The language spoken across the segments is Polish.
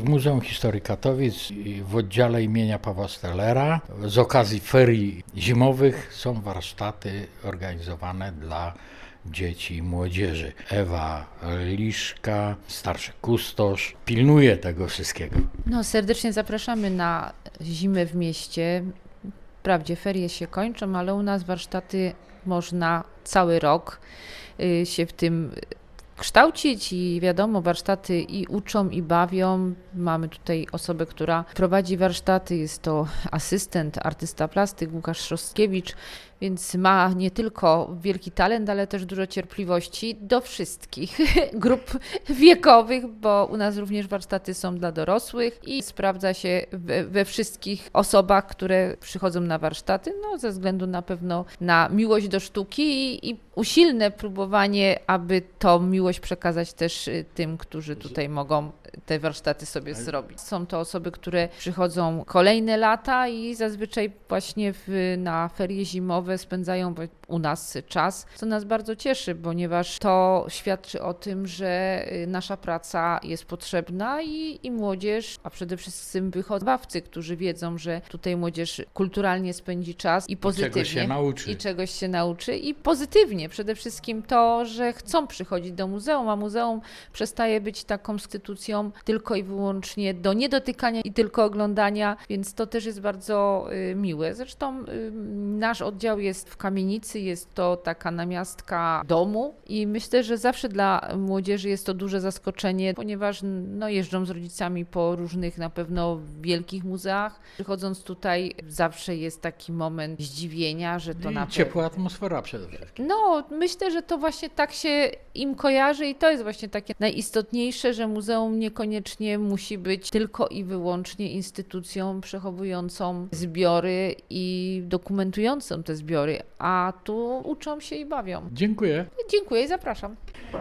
W Muzeum Historii Katowic w oddziale imienia Pawła Stellera z okazji ferii zimowych są warsztaty organizowane dla dzieci i młodzieży. Ewa Liszka, starszy kustosz, pilnuje tego wszystkiego. No, serdecznie zapraszamy na zimę w mieście. Wprawdzie ferie się kończą, ale u nas warsztaty można cały rok y, się w tym kształcić i wiadomo, warsztaty i uczą, i bawią. Mamy tutaj osobę, która prowadzi warsztaty, jest to asystent, artysta plastyk Łukasz Szrostkiewicz, więc ma nie tylko wielki talent, ale też dużo cierpliwości do wszystkich grup wiekowych, bo u nas również warsztaty są dla dorosłych i sprawdza się we, we wszystkich osobach, które przychodzą na warsztaty, no ze względu na pewno na miłość do sztuki i, i usilne próbowanie, aby tą miłość przekazać też y, tym, którzy tutaj mogą te warsztaty sobie zrobić. Są to osoby, które przychodzą kolejne lata i zazwyczaj właśnie w, na ferie zimowe spędzają u nas czas, co nas bardzo cieszy, ponieważ to świadczy o tym, że y, nasza praca jest potrzebna i, i młodzież, a przede wszystkim wychowawcy, którzy wiedzą, że tutaj młodzież kulturalnie spędzi czas i pozytywnie Czego się nauczy. i czegoś się nauczy i pozytywnie. Przede wszystkim to, że chcą przychodzić do muzeum, a muzeum przestaje być taką instytucją tylko i wyłącznie do niedotykania i tylko oglądania, więc to też jest bardzo y, miłe. Zresztą y, nasz oddział jest w kamienicy, jest to taka namiastka domu i myślę, że zawsze dla młodzieży jest to duże zaskoczenie, ponieważ no, jeżdżą z rodzicami po różnych na pewno wielkich muzeach. Przychodząc tutaj zawsze jest taki moment zdziwienia, że to I na pewno ciepła atmosfera przede wszystkim. no, myślę, że to właśnie tak się im kojarzy i to jest właśnie takie najistotniejsze, że muzeum niekoniecznie musi być tylko i wyłącznie instytucją przechowującą zbiory i dokumentującą te zbiory, a tu uczą się i bawią. Dziękuję. Dziękuję i zapraszam.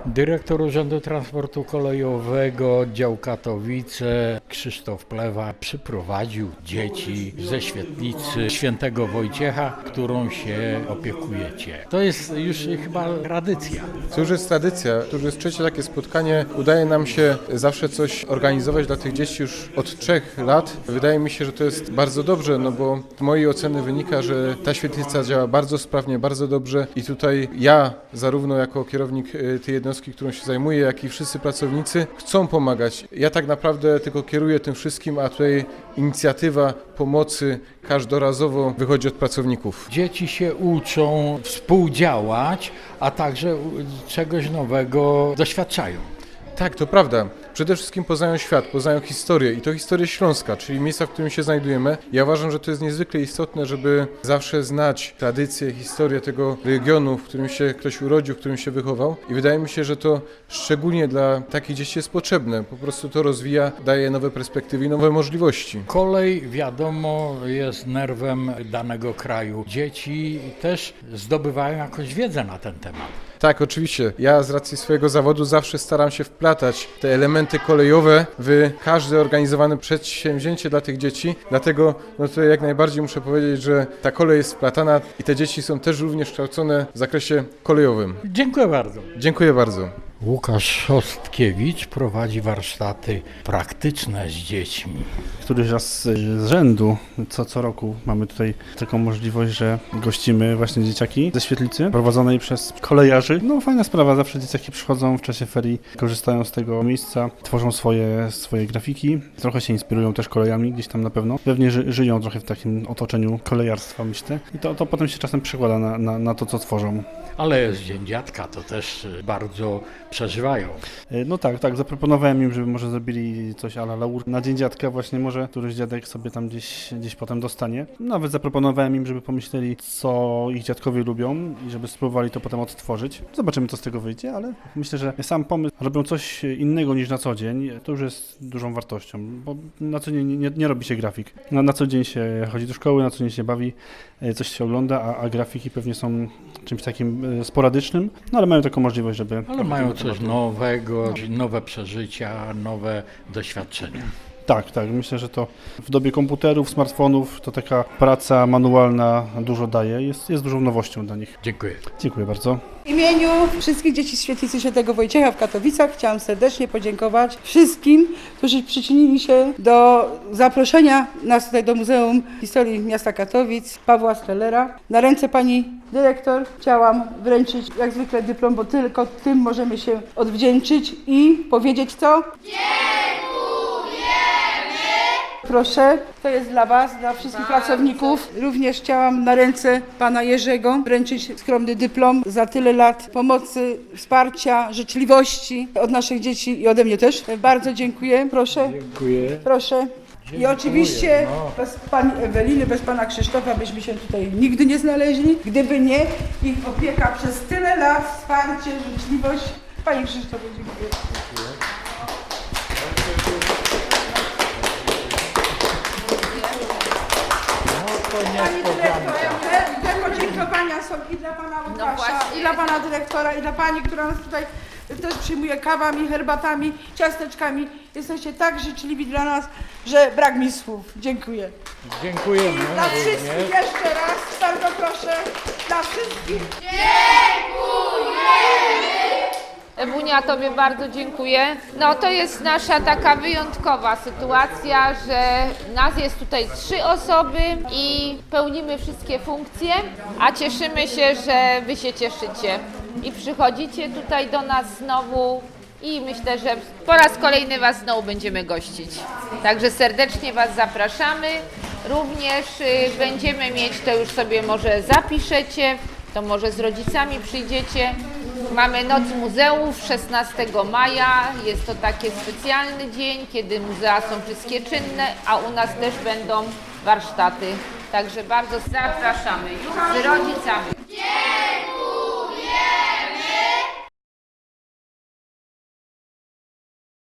Dyrektor Urzędu Transportu Kolejowego Dział Katowice Krzysztof Plewa przyprowadził dzieci ze świetlicy świętego Wojciecha, którą się opiekujecie. To jest już chyba tradycja. To już jest tradycja, to już jest trzecie takie spotkanie. Udaje nam się zawsze coś organizować dla tych dzieci już od trzech lat. Wydaje mi się, że to jest bardzo dobrze, no bo z mojej oceny wynika, że ta świetlica działa bardzo sprawnie, bardzo dobrze i tutaj ja, zarówno jako kierownik y, tej jednostki, którą się zajmuję, jak i wszyscy pracownicy chcą pomagać. Ja tak naprawdę tylko kieruję tym wszystkim, a tutaj inicjatywa pomocy każdorazowo wychodzi od pracowników. Dzieci się uczą współdziałać, a także czegoś nowego doświadczają. Tak, to prawda. Przede wszystkim poznają świat, poznają historię i to historię Śląska, czyli miejsca, w którym się znajdujemy. Ja uważam, że to jest niezwykle istotne, żeby zawsze znać tradycję, historię tego regionu, w którym się ktoś urodził, w którym się wychował. I wydaje mi się, że to szczególnie dla takich dzieci jest potrzebne. Po prostu to rozwija, daje nowe perspektywy i nowe możliwości. Kolej, wiadomo, jest nerwem danego kraju. Dzieci też zdobywają jakąś wiedzę na ten temat. Tak, oczywiście. Ja z racji swojego zawodu zawsze staram się wplatać te elementy kolejowe w każde organizowane przedsięwzięcie dla tych dzieci. Dlatego no to jak najbardziej muszę powiedzieć, że ta kolej jest wplatana i te dzieci są też również kształcone w zakresie kolejowym. Dziękuję bardzo. Dziękuję bardzo. Łukasz Szostkiewicz prowadzi warsztaty praktyczne z dziećmi. któryś raz z rzędu, co, co roku mamy tutaj taką możliwość, że gościmy właśnie dzieciaki ze świetlicy prowadzonej przez kolejarzy. No fajna sprawa, zawsze dzieciaki przychodzą w czasie ferii, korzystają z tego miejsca, tworzą swoje, swoje grafiki, trochę się inspirują też kolejami gdzieś tam na pewno. Pewnie ży, żyją trochę w takim otoczeniu kolejarstwa myślę i to, to potem się czasem przekłada na, na, na to, co tworzą. Ale jest Dzień Dziadka, to też bardzo przeżywają. E, No tak, tak, zaproponowałem im, żeby może zrobili coś ala laur na Dzień Dziadka właśnie, może któryś dziadek sobie tam gdzieś, gdzieś potem dostanie. Nawet zaproponowałem im, żeby pomyśleli, co ich dziadkowie lubią i żeby spróbowali to potem odtworzyć. Zobaczymy, co z tego wyjdzie, ale myślę, że sam pomysł, robią coś innego niż na co dzień, to już jest dużą wartością, bo na co dzień nie, nie robi się grafik. Na, na co dzień się chodzi do szkoły, na co dzień się bawi, e, coś się ogląda, a, a grafiki pewnie są czymś takim e, sporadycznym, no ale mają taką możliwość, żeby... Ale mają coś nowego, nowe przeżycia, nowe doświadczenia. Tak, tak. Myślę, że to w dobie komputerów, smartfonów to taka praca manualna dużo daje. Jest, jest dużą nowością dla nich. Dziękuję. Dziękuję bardzo. W imieniu wszystkich dzieci z Świetlicy Świętego Wojciecha w Katowicach chciałam serdecznie podziękować wszystkim, którzy przyczynili się do zaproszenia nas tutaj do Muzeum Historii Miasta Katowic Pawła Stellera. Na ręce pani dyrektor chciałam wręczyć jak zwykle dyplom, bo tylko tym możemy się odwdzięczyć i powiedzieć co? Proszę, to jest dla Was, dla wszystkich pracowników. Również chciałam na ręce pana Jerzego wręczyć skromny dyplom za tyle lat pomocy, wsparcia, życzliwości od naszych dzieci i ode mnie też. Bardzo dziękuję. Proszę, Dziękuję. proszę. I oczywiście bez pani Eweliny, bez pana Krzysztofa byśmy się tutaj nigdy nie znaleźli, gdyby nie ich opieka przez tyle lat, wsparcie, życzliwość. Panie Krzysztofie, dziękuję. Pani dyrektor, te, te podziękowania są i dla pana Łukasza, właśnie. i dla pana dyrektora, i dla pani, która nas tutaj też przyjmuje kawami, herbatami, ciasteczkami. Jesteście tak życzliwi dla nas, że brak mi słów. Dziękuję. Dziękujemy. Dla wszystkich jeszcze raz, bardzo proszę, dla wszystkich. Ewunia, Tobie bardzo dziękuję. No to jest nasza taka wyjątkowa sytuacja, że nas jest tutaj trzy osoby i pełnimy wszystkie funkcje, a cieszymy się, że Wy się cieszycie i przychodzicie tutaj do nas znowu i myślę, że po raz kolejny Was znowu będziemy gościć. Także serdecznie Was zapraszamy. Również y, będziemy mieć, to już sobie może zapiszecie, to może z rodzicami przyjdziecie. Mamy Noc Muzeów 16 maja. Jest to taki specjalny dzień, kiedy muzea są wszystkie czynne, a u nas też będą warsztaty. Także bardzo zapraszamy z rodzicami.